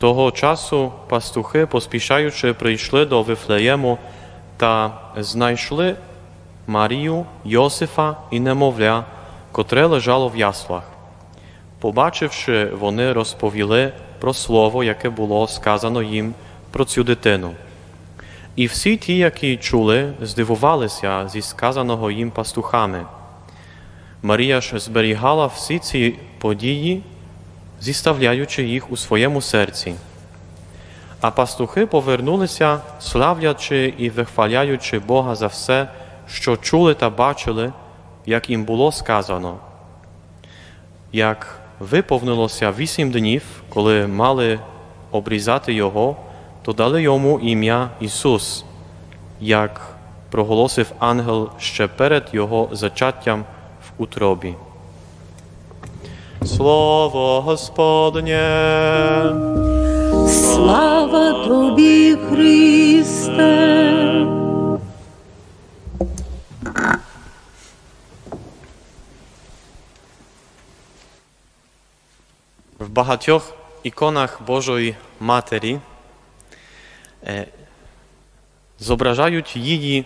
Того часу пастухи, поспішаючи, прийшли до Вифлеєму та знайшли Марію, Йосифа і немовля, котре лежало в яслах. Побачивши, вони розповіли про слово, яке було сказано їм про цю дитину. І всі ті, які чули, здивувалися зі сказаного їм пастухами. Марія ж зберігала всі ці події, зіставляючи їх у своєму серці. А пастухи повернулися, славлячи і вихваляючи Бога за все, що чули та бачили, як їм було сказано. Як виповнилося вісім днів, коли мали обрізати його, то дали йому ім'я Ісус, як проголосив ангел ще перед його зачаттям в утробі. Слово Господнє. Слава тобі, Христе. В багатьох іконах Божої Матері е, зображають її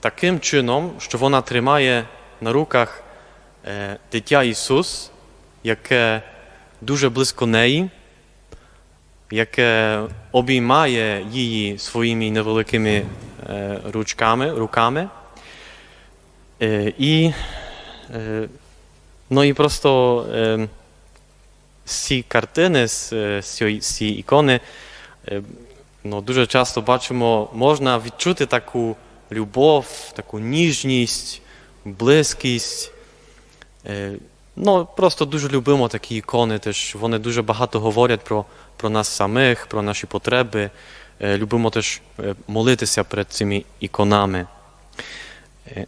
таким чином, що вона тримає на руках е, дитя Ісус, яке дуже близько неї, яке обіймає її своїми невеликими е, ручками, руками. Е, І, е, ну і просто цієї картини, з, цієї, ікони, ну, дуже часто бачимо, можна відчути таку любов, таку ніжність, близькість. Ну, просто дуже любимо такі ікони, теж вони дуже багато говорять про, про нас самих, про наші потреби. Е, Любимо теж е, молитися перед цими іконами. Е,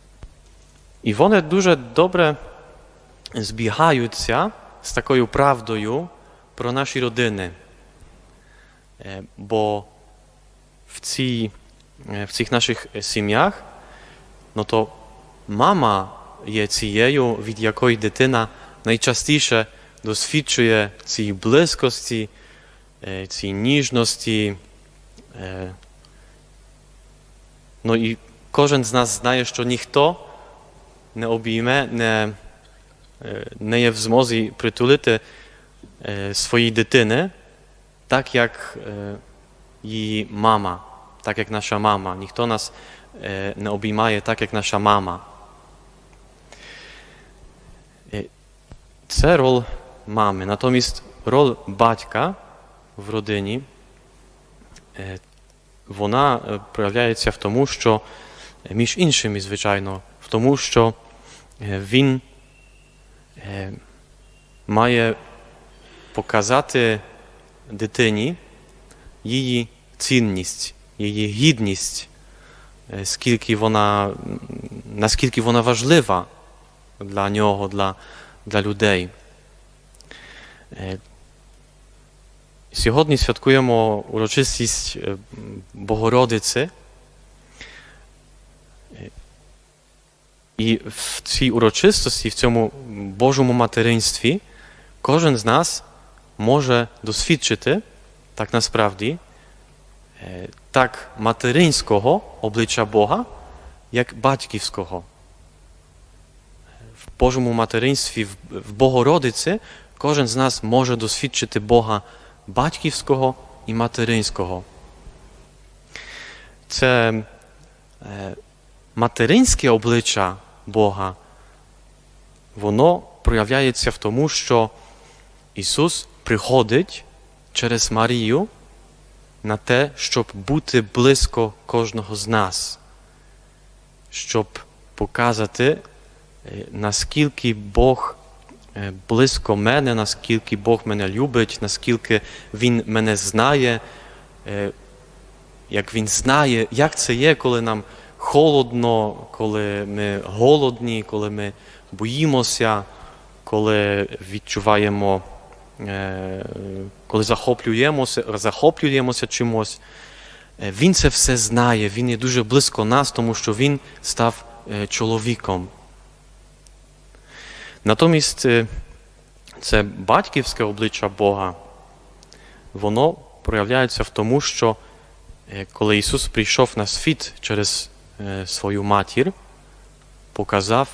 І вони дуже добре збігаються з такою правдою про наші родини. Бо в, цій, в цих наших сім'ях, ну то мама є цією, від якої дитина найчастіше досвідчує цієї близькості, е, цієї ніжності. Е, Ну і кожен з нас знає, що ніхто не обійме, не, е, не є в змозі притулити своїй дитини, так як її мама, так як наша мама. Ніхто нас не обіймає так, як наша мама. Це роль мами. Натомість роль батька в родині, е, вона е, проявляється в тому, що е, між іншими, звичайно, в тому, що він має показати дитині її цінність, її гідність, скільки вона, наскільки вона важлива для нього, для, для людей. Е, Сьогодні святкуємо урочистість е, Богородиці. Е, І в цій урочистості, в цьому Божому материнстві, кожен з нас може досвідчити, так насправді, так материнського обличчя Бога, як батьківського. Божому материнстві, в- Богородиці, кожен з нас може досвідчити Бога батьківського і материнського. Це е, материнське обличчя Бога, воно проявляється в тому, що Ісус приходить через Марію на те, щоб бути близько кожного з нас, щоб показати, наскільки Бог е, близько мене, наскільки Бог мене любить, наскільки Він мене знає, е, як Він знає, як це є, коли нам холодно, коли ми голодні, коли ми боїмося, коли відчуваємо, е, коли захоплюємося, захоплюємося чимось. Е, Він це все знає, він є дуже близько нас, тому що він став е, чоловіком. Натомість е, це батьківське обличчя Бога, воно проявляється в тому, що е, коли Ісус прийшов на світ через е, свою матір, показав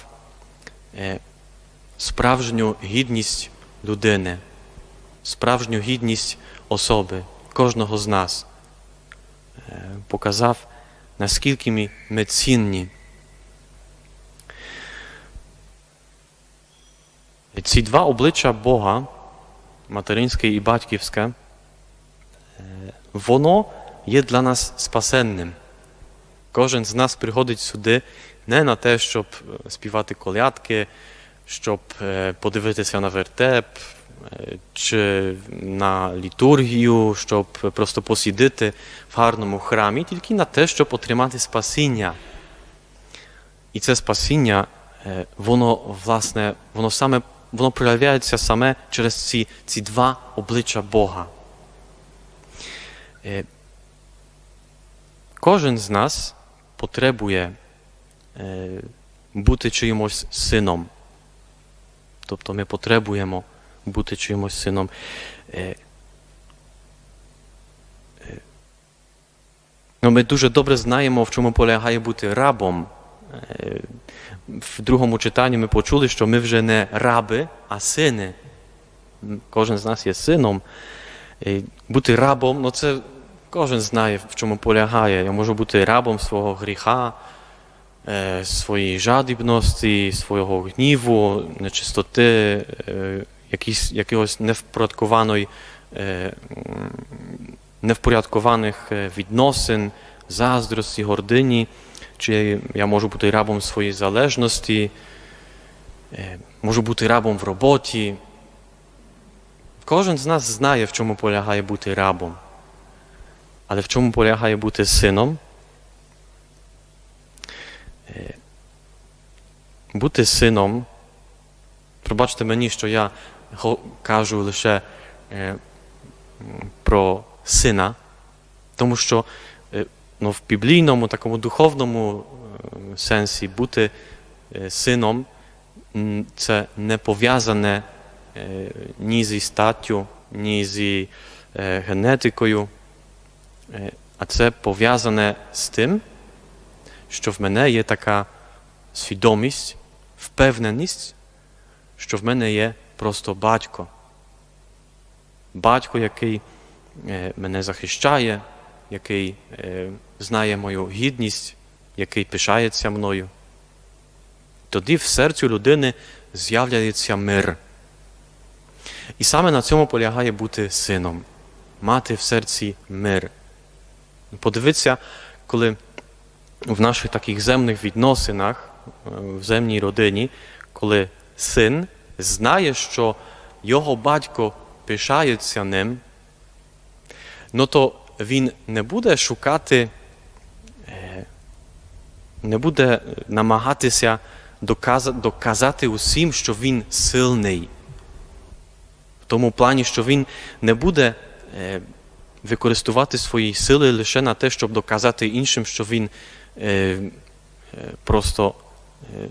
справжню гідність людини, справжню гідність особи, кожного з нас. Показав, наскільки ми цінні. Ці два обличчя Бога, материнське і батьківське, е, воно є для нас спасенним. Кожен з нас приходить сюди не на те, щоб е, співати колядки, щоб е, подивитися на вертеп чи на літургію, щоб просто посідити в гарному храмі, тільки на те, щоб отримати спасіння. І це спасіння, воно власне, воно саме воно проявляється саме через ці, ці два обличчя Бога. Е, Кожен з нас потребує е, бути чиїмось сином. Тобто ми потребуємо бути чиїмось сином. Е, Ну, ми дуже добре знаємо, в чому полягає бути рабом. В другому читанні ми почули, що ми вже не раби, а сини. Кожен з нас є сином. І Бути рабом, ну це кожен знає, в чому полягає. Я можу бути рабом свого гріха, е, своєї жадібності, свого гніву, нечистоти, е, якогось невпорядкованої, е, невпорядкованих відносин, заздрості, гордині. Чи я можу бути рабом своєї залежності, е, можу бути рабом в роботі. Кожен з нас знає, в чому полягає бути рабом. Але в чому полягає бути сином? Е, Бути сином, пробачте мені, що я кажу лише е, про сина, тому що ну, в біблійному, такому духовному е, сенсі бути е, сином це не пов'язане е, ні зі статтю, ні зі генетикою, а це пов'язане з тим, що в мене є така свідомість, впевненість, що в мене є просто батько. Батько, який мене захищає, який знає мою гідність, який пишається мною. Тоді в серцю людини з'являється мир. І саме на цьому полягає бути сином, мати в серці мир. Подивіться, коли в наших таких земних відносинах, в земній родині, коли син знає, що його батько пишається ним, ну то він не буде шукати, не буде намагатися доказати, усім, що він сильний. В тому плані, що він не буде е, використовувати свої сили лише на те, щоб доказати іншим, що він е, е, просто е,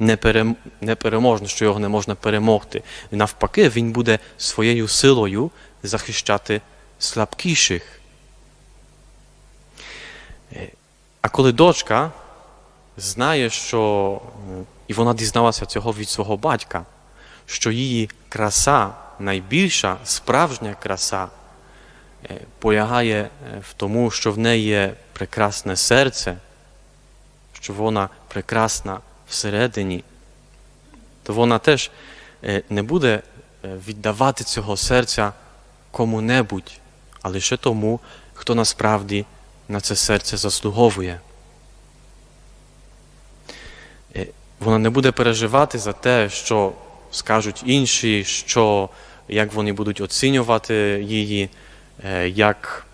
неперем- непереможний, що його не можна перемогти. Навпаки, він буде своєю силою захищати слабкіших. Е, А коли дочка знає, що і вона дізналася цього від свого батька, що її краса, найбільша справжня краса, е, полягає е, в тому, що в неї є прекрасне серце, що вона прекрасна всередині, то вона теж не буде віддавати цього серця кому-небудь, а лише тому, хто насправді на це серце заслуговує. Е, Вона не буде переживати за те, що скажуть інші, що, як вони будуть оцінювати її, е, як,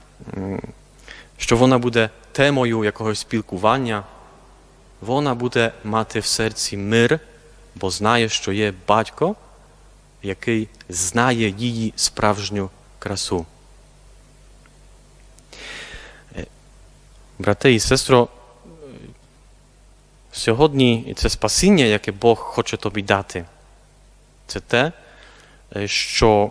що вона буде темою якогось спілкування. Вона буде мати в серці мир, бо знає, що є батько, який знає її справжню красу. Брате і сестро, сьогодні це спасіння, яке Бог хоче тобі дати, це те, е, що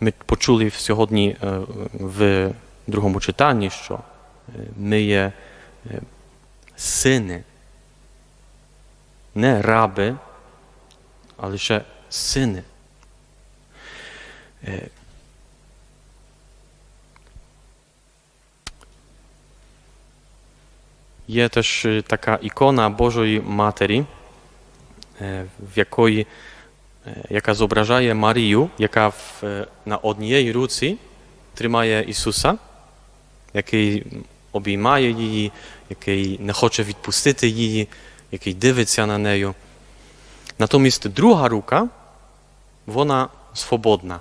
ми почули сьогодні е, в другому читанні, що е, ми є сини, не раби, а лише сини. Є теж е, така ікона Божої Матері, е, в якої, е, яка зображає Марію, яка в, на однієї руці тримає Ісуса, який обіймає її, який не хоче відпустити її, який дивиться на нею. Натомість друга рука, вона свободна.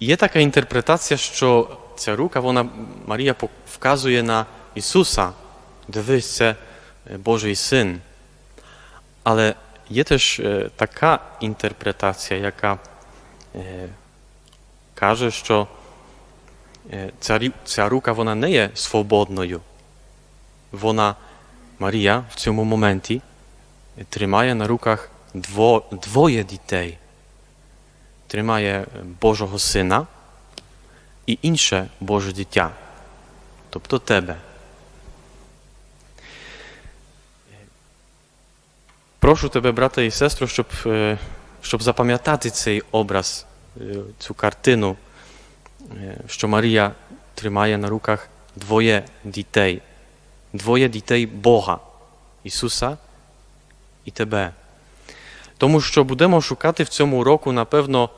Є така інтерпретація, що ця рука, вона Марія вказує на Ісуса. Дивись, Божий син. Але є теж така інтерпретація, яка каже, що ця, ця рука вона не є свободною. Вона, Марія, в цьому моменті тримає на руках дво, двоє дітей. Тримає Божого Сина і інше Боже дитя, тобто тебе. Прошу тебе, брате і сестру, щоб, е, щоб запам'ятати цей образ, е, цю картину, е, що Марія тримає на руках двоє дітей, двоє дітей Бога, Ісуса і тебе. Тому що будемо шукати в цьому року, напевно,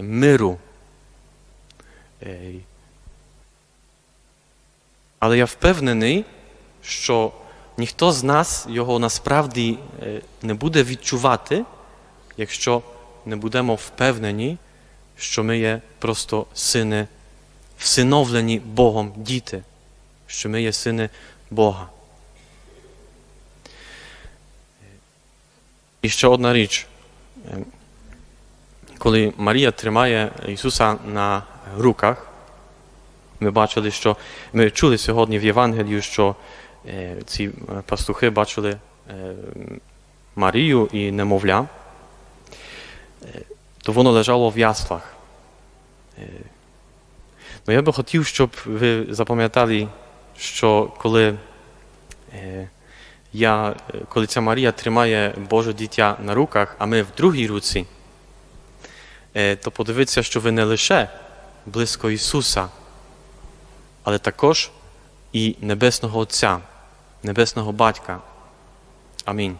миру. Але я впевнений, що ніхто з нас його насправді е, не буде відчувати, якщо не будемо впевнені, що ми є просто сини, всиновлені Богом діти, що ми є сини Бога. І ще одна річ. Е, Коли Марія тримає Ісуса на руках, ми бачили, що ми чули сьогодні в Євангелію, що ці е, пастухи бачили е, Марію і немовля, е, то воно лежало в яслах. Е, ну, я би хотів, щоб ви запам'ятали, що коли, е, я, е, коли ця Марія тримає Боже дитя на руках, а ми в другій руці, е, то подивіться, що ви не лише близько Ісуса, але також і Небесного Отця, Небесного Батька. Амінь.